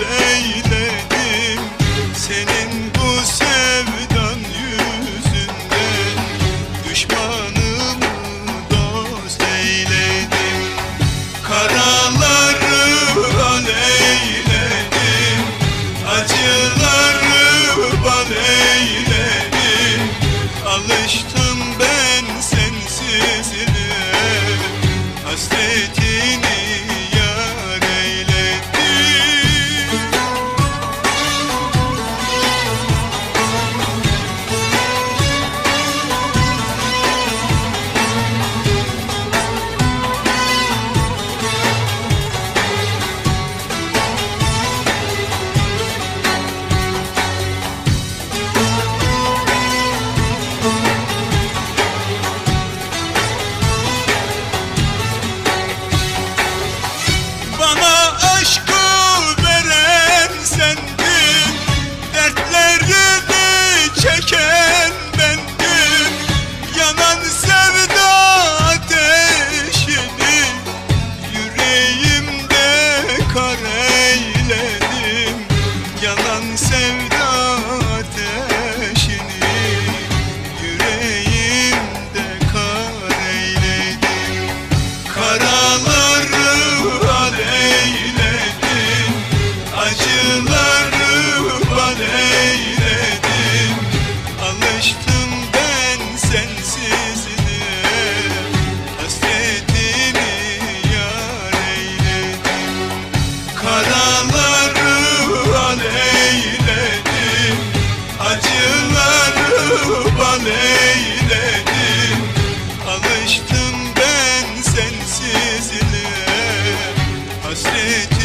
eyledim Senin bu sevdan yüzünden. Düşmanımı dost eyledim Karaları an eyledim Acıları ban eyledim. Alıştım ben sensizliğe Hasretin Karama você